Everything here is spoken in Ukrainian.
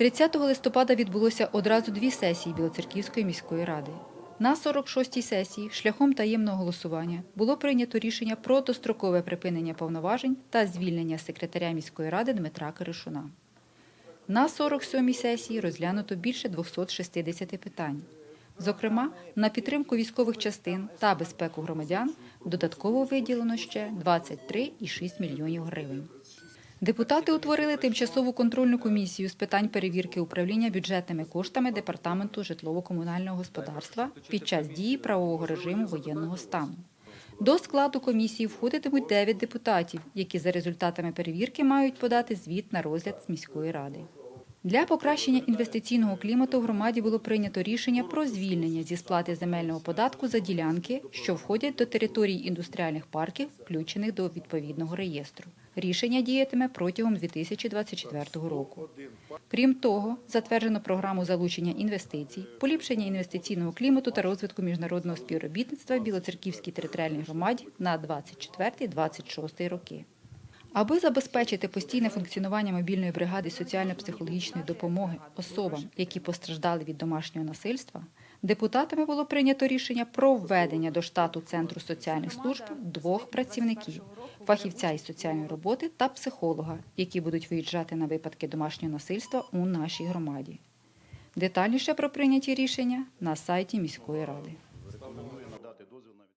30 листопада відбулося одразу дві сесії Білоцерківської міської ради. На 46-й сесії шляхом таємного голосування було прийнято рішення про дострокове припинення повноважень та звільнення секретаря міської ради Дмитра Киришуна. На 47-й сесії розглянуто більше 260 питань. Зокрема, на підтримку військових частин та безпеку громадян додатково виділено ще 23,6 мільйонів гривень. Депутати утворили тимчасову контрольну комісію з питань перевірки управління бюджетними коштами Департаменту житлово-комунального господарства під час дії правового режиму воєнного стану. До складу комісії входитимуть 9 депутатів, які за результатами перевірки мають подати звіт на розгляд з міської ради. Для покращення інвестиційного клімату в громаді було прийнято рішення про звільнення зі сплати земельного податку за ділянки, що входять до територій індустріальних парків, включених до відповідного реєстру. Рішення діятиме протягом 2024 року. Крім того, затверджено програму залучення інвестицій, поліпшення інвестиційного клімату та розвитку міжнародного співробітництва в Білоцерківській територіальній громаді на 24-26 роки. Аби забезпечити постійне функціонування мобільної бригади соціально-психологічної допомоги особам, які постраждали від домашнього насильства, депутатами було прийнято рішення про введення до штату Центру соціальних служб двох працівників фахівця із соціальної роботи та психолога, які будуть виїжджати на випадки домашнього насильства у нашій громаді. Детальніше про прийняті рішення на сайті міської ради.